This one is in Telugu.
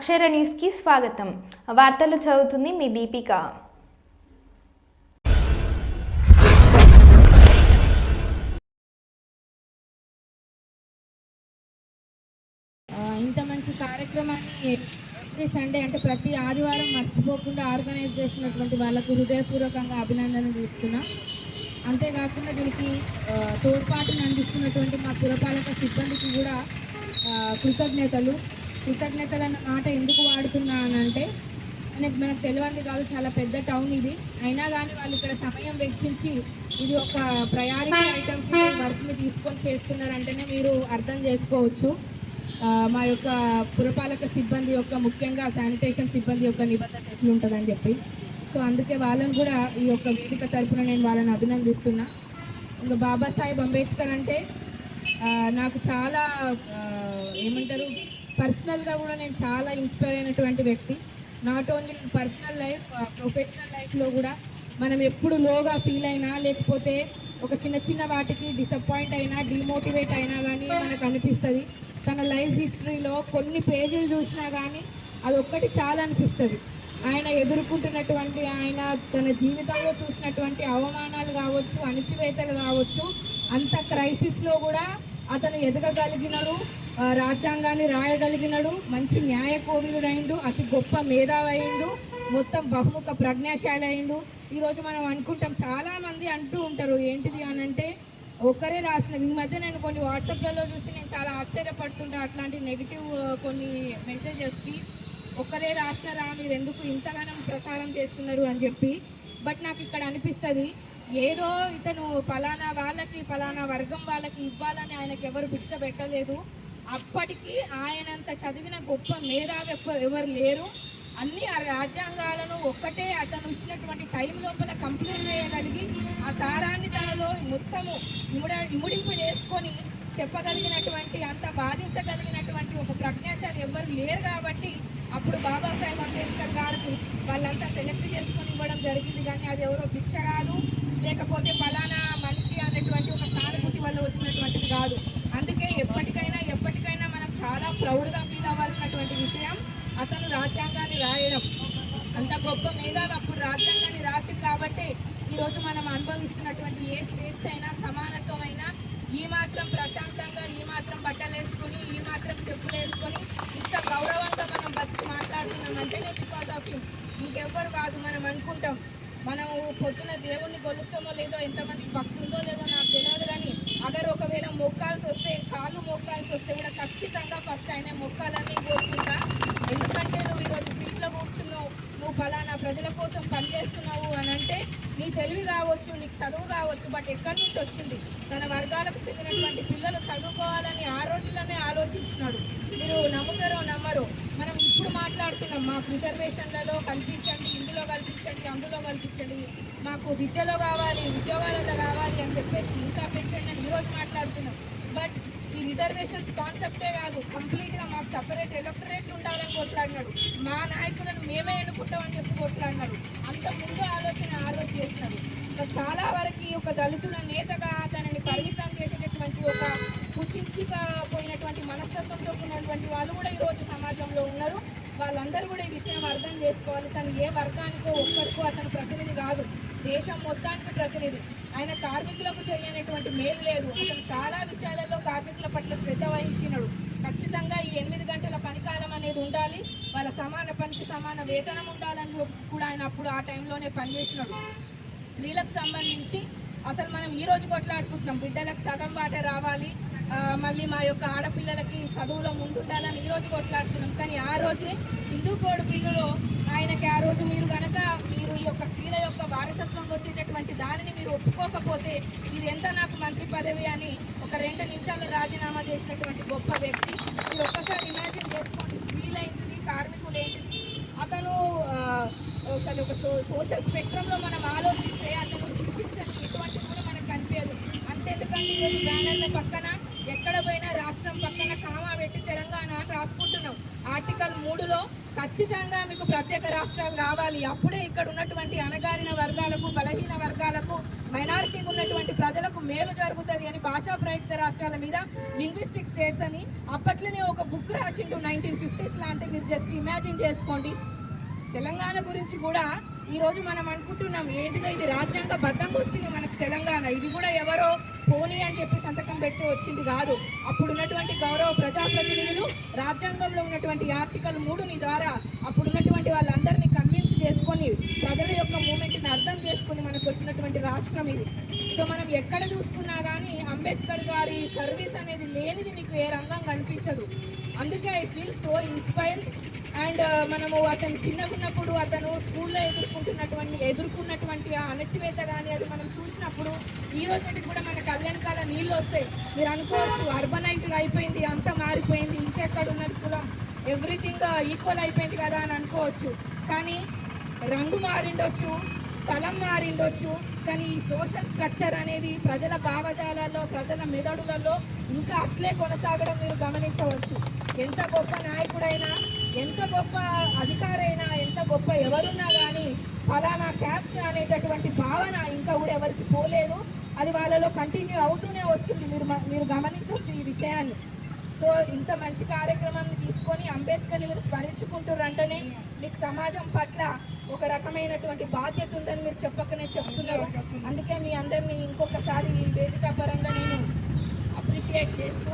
అక్షర న్యూస్కి స్వాగతం. వార్తలు చదువుతుంది మీ దీపిక. ఇంత మంచి కార్యక్రమాన్ని ఎవ్రీ సండే అంటే ప్రతి ఆదివారం మర్చిపోకుండా ఆర్గనైజ్ చేసినటువంటి వాళ్ళకు హృదయపూర్వకంగా అభినందనలు చెప్తున్నా. అంతేకాకుండా దీనికి తోడ్పాటును అందిస్తున్నటువంటి మా పురపాలక సిబ్బందికి కూడా కృతజ్ఞతలు. కృతజ్ఞతలు అన్న మాట ఎందుకు వాడుతున్నా అని అంటే మనకు మనకు తెలియంది కాదు చాలా పెద్ద టౌన్ ఇది. అయినా కానీ వాళ్ళు ఇక్కడ సమయం వెచ్చించి ఇది ఒక ప్రయారిటీ ఐటమ్కి వర్క్ని తీసుకొని చేస్తున్నారంటేనే మీరు అర్థం చేసుకోవచ్చు. మా యొక్క పురపాలక సిబ్బంది యొక్క ముఖ్యంగా శానిటేషన్ సిబ్బంది యొక్క నిబద్ధత ఎట్లుంటుందని చెప్పి. సో అందుకే వాళ్ళని కూడా ఈ యొక్క వేదిక తరపున నేను వాళ్ళని అభినందిస్తున్నా. ఇంకా బాబాసాహెబ్ అంబేద్కర్ అంటే నాకు చాలా ఏమంటారు పర్సనల్గా కూడా నేను చాలా ఇన్స్పైర్ అయినటువంటి వ్యక్తి. Not only personal life professional లైఫ్లో కూడా మనం ఎప్పుడు లోగా ఫీల్ అయినా లేకపోతే ఒక చిన్న చిన్న వాటికి డిసప్పాయింట్ అయినా డిమోటివేట్ అయినా కానీ మనకు అనిపిస్తుంది. తన లైఫ్ హిస్టరీలో కొన్ని పేజీలు చూసినా కానీ అది ఒక్కటి చాలా అనిపిస్తుంది. ఆయన ఎదుర్కొంటున్నటువంటి ఆయన తన జీవితంలో చూసినటువంటి అవమానాలు కావచ్చు అణిచివేతలు కావచ్చు అంత క్రైసిస్లో కూడా అతను ఎదగగలిగినడు రాజ్యాంగాన్ని రాయగలిగినడు మంచి న్యాయ కోవిలుడైండు అతి గొప్ప మేధావైండు మొత్తం బహుముఖ ప్రజ్ఞాశాలి అయిండు ఈరోజు మనం అనుకుంటాం చాలామంది అంటూ ఉంటారు ఏంటిది అని అంటే ఒక్కరే రాసిన ఈ మధ్య నేను కొన్ని వాట్సాప్లలో చూసి నేను చాలా ఆశ్చర్యపడుతుంటా. అట్లాంటి నెగిటివ్ కొన్ని మెసేజెస్కి ఒక్కరే రాసినారా మీరు ఎందుకు ఇంతగానం ప్రసారం చేస్తున్నారు? అని చెప్పి. బట్ నాకు ఇక్కడ అనిపిస్తుంది ఏదో ఇతను ఫలానా వాళ్ళకి ఫలానా వర్గం వాళ్ళకి ఇవ్వాలని ఆయనకి ఎవరు భిక్ష పెట్టలేదు. అప్పటికి ఆయనంత చదివిన గొప్ప మేధావి ఎవరు లేరు. అన్ని ఆ రాజ్యాంగాలను ఒక్కటే అతను ఇచ్చినటువంటి టైం లోపల కంప్లీట్ చేయగలిగి ఆ సారాన్ని తనలో మొత్తము ఇముడ ఇముడింపు చేసుకొని చెప్పగలిగినటువంటి అంత బాధించగలిగినటువంటి ఒక ప్రజ్ఞాశాలు ఎవ్వరు లేరు కాబట్టి అప్పుడు బాబాసాహెబ్ అంబేద్కర్ గారికి వాళ్ళంతా సెలెక్ట్ చేసుకొని ఇవ్వడం జరిగింది. కానీ అది ఎవరో భిక్ష రాదు. లేకపోతే ఫలానా మనిషి అనేటువంటి ఒక సానుభూతి వల్ల వచ్చినటువంటిది కాదు. అందుకే ఎప్పటికైనా ఎప్పటికైనా మనం చాలా ప్రౌడ్గా ఫీల్ అవ్వాల్సినటువంటి విషయం అతను రాజ్యాంగాన్ని రాయడం. అంత గొప్ప మేధావి అప్పుడు రాజ్యాంగాన్ని రాసింది కాబట్టి ఈరోజు మనం అనుభవిస్తున్నటువంటి ఏ స్వేచ్ఛ అయినా సమానత్వమైనా ఈ మాత్రం ప్రశాంతంగా ఈ మాత్రం బట్టలు వేసుకొని ఈ మాత్రం చెప్పులు వేసుకొని ఇంత గౌరవంగా మనం బతికి మాట్లాడుతున్నామంటేనే బికాస్ ఆఫ్ హిమ్ ఇంకెవ్వరు కాదు మనం అనుకుంటాం పొద్దున దేవుణ్ణి కొలుస్తామో లేదో ఎంతమంది భక్తి ఉందో లేదో నాకు తెలియదు కానీ అగర్ ఒకవేళ మొక్కాల్సి వస్తే కాళ్ళు మొక్కాల్సి వస్తే కూడా ఖచ్చితంగా ఫస్ట్ ఆయన మొక్కాలని కోరుకుంటా ఎందుకంటే నువ్వు ఈరోజు సీట్లో కూర్చున్నావు నువ్వు ఫలానా ప్రజల కోసం పనిచేస్తున్నావు అని అంటే నీ తెలివి కావచ్చు నీకు చదువు కావచ్చు బట్ ఎక్కడి నుంచి వచ్చింది? తన వర్గాలకు చెందినటువంటి పిల్లలు చదువుకోవాలని ఆ రోజుల్లోనే ఆలోచించినాడు మీరు నమ్ముతారో నమ్మరు మనం ఇప్పుడు మాట్లాడుతున్నాం మా రిజర్వేషన్లలో కల్పించండి అందులో కల్పించండి అందులో కల్పించండి. మాకు విద్యలో కావాలి ఉద్యోగాలలో కావాలి అని చెప్పేసి ఇంకా పెంచండి అని ఈరోజు మాట్లాడుతున్నాం. బట్ ఈ రిజర్వేషన్స్ కాన్సెప్టే కాదు. కంప్లీట్గా మాకు సపరేట్ ఎలక్టరేట్ ఉండాలని కొట్లాడినాడు. మా నాయకులను మేమే ఎన్నుకుంటామని చెప్పి కొట్లాడినాడు. అంత ముందు ఆలోచన ఆలోచన చేసినాడు. ఇంకా చాలా వరకు ఈ ఒక దళితుల నేతగా తనని పరిమితం చేసేటటువంటి ఒక కుచించిపోయినటువంటి మనస్తత్వంతో ఉన్నటువంటి వాళ్ళు కూడా ఈరోజు వాళ్ళందరూ కూడా ఈ విషయం అర్థం చేసుకోవాలి. తను ఏ వర్గానికో ఒక్కరికో అతను ప్రతినిధి కాదు. దేశం మొత్తానికి ప్రతినిధి. ఆయన కార్మికులకు చేయనటువంటి మేలు లేదు. అతను చాలా విషయాలలో కార్మికుల పట్ల శ్రద్ధ వహించినడు. ఖచ్చితంగా ఈ ఎనిమిది గంటల పనికాలం అనేది ఉండాలి. వాళ్ళ సమాన పనికి సమాన వేతనం ఉండాలని కూడా ఆయన అప్పుడు ఆ టైంలోనే పనిచేసినాడు. స్త్రీలకు సంబంధించి అసలు మనం ఈ రోజు కొట్లాడుకుంటున్నాం. బిడ్డలకు సగం వాటే రావాలి. మళ్ళీ మా యొక్క ఆడపిల్లలకి చదువులో ముందుండాలని ఈ రోజు కొట్లాడుతున్నాం కానీ ఆ రోజే హిందూ కోడ్ బిల్లులో ఆయనకి ఆ రోజు మీరు కనుక మీరు ఈ యొక్క స్త్రీల యొక్క వారసత్వం వచ్చేటటువంటి దానిని మీరు ఒప్పుకోకపోతే ఇది ఎంత నాకు మంత్రి పదవి అని ఒక రెండు నిమిషాలు రాజీనామా చేసినటువంటి గొప్ప వ్యక్తి. మీరు ఒక్కసారి ఇమాజిన్ చేసుకోండి స్త్రీలేంటిది కార్మికులేంటిది అతను అతను ఒక సో సోషల్ స్పెక్ట్రంలో మనం ఆలోచిస్తే అతను శిక్షించని ఎటువంటిది కూడా మనకు కనిపించదు. అంతెందుకంటే ఈరోజు బ్యానర్ల పక్కన ఎక్కడ పోయినా రాష్ట్రం పక్కన కామా పెట్టి తెలంగాణ అని రాసుకుంటున్నాం. ఆర్టికల్ మూడులో ఖచ్చితంగా మీకు ప్రత్యేక రాష్ట్రాలు కావాలి అప్పుడే ఇక్కడ ఉన్నటువంటి అణగారిన వర్గాలకు బలహీన వర్గాలకు మైనారిటీ ఉన్నటువంటి ప్రజలకు మేలు జరుగుతుంది అని భాషా ప్రయుక్త రాష్ట్రాల మీద లింగ్విస్టిక్ స్టేట్స్ అని అప్పట్లోనే ఒక బుక్ రాసిండు నైన్టీన్ ఫిఫ్టీస్ లాంటి మీరు జస్ట్ ఇమాజిన్ చేసుకోండి. తెలంగాణ గురించి కూడా ఈరోజు మనం అనుకుంటున్నాం ఏంటిదో ఇది రాజ్యాంగ బద్దంగా వచ్చింది మనకు తెలంగాణ. ఇది కూడా ఎవరో పోనీ అని చెప్పి సంతకం పెట్టి వచ్చింది కాదు. అప్పుడు ఉన్నటువంటి గౌరవ ప్రజాప్రతినిధులు రాజ్యాంగంలో ఉన్నటువంటి ఆర్టికల్ మూడుని ద్వారా అప్పుడు ఉన్నటువంటి వాళ్ళందరినీ కన్విన్స్ చేసుకొని ప్రజల యొక్క మూమెంట్ని అర్థం చేసుకుని మనకు వచ్చినటువంటి రాష్ట్రం ఇది. సో మనం ఎక్కడ చూసుకున్నా కానీ అంబేద్కర్ గారి సర్వీస్ అనేది లేనిది మీకు ఏ రంగం కనిపించదు. అందుకే I feel so inspire and మనము అతను చిన్నగా ఉన్నప్పుడు అతను స్కూల్లో ఎదుర్కొంటున్నటువంటి ఎదుర్కొన్నటువంటి ఆ అణచివేత కానీ అది మనం చూసినప్పుడు ఈ రోజుకి కూడా మన కళ్యాణకాల నీళ్ళు వస్తాయి. మీరు అనుకోవచ్చు అర్బనైజ్డ్ అయిపోయింది అంతా మారిపోయింది ఇంకెక్కడ ఉన్నది కులం. ఎవ్రీథింగ్ ఈక్వల్ అయిపోయింది కదా అని అనుకోవచ్చు. కానీ రంగు మారిండొచ్చు స్థలం మారిండొచ్చు కానీ ఈ సోషల్ స్ట్రక్చర్ అనేది ప్రజల భావజాలలో ప్రజల మెదడులలో ఇంకా అట్లే కొనసాగడం మీరు గమనించవచ్చు. ఎంత గొప్ప నాయకుడైనా ఎంత గొప్ప అధికారైనా ఎంత గొప్ప ఎవరున్నా కానీ ఫలానా క్యాస్ట్ అనేటటువంటి భావన ఇంకా కూడా ఎవరికి పోలేదు. అది వాళ్ళలో కంటిన్యూ అవుతూనే వస్తుంది. మీరు మీరు గమనించవచ్చు ఈ విషయాన్ని. సో ఇంత మంచి కార్యక్రమాన్ని తీసుకొని అంబేద్కర్ని మీరు స్మరించుకుంటున్నారంటేనే మీకు సమాజం పట్ల ఒక రకమైనటువంటి బాధ్యత ఉందని మీరు చెప్పకనే చెప్తున్నారు. అందుకే మీ అందరినీ ఇంకొకసారి ఈ వేదిక పరంగా నేను అప్రిషియేట్ చేస్తూ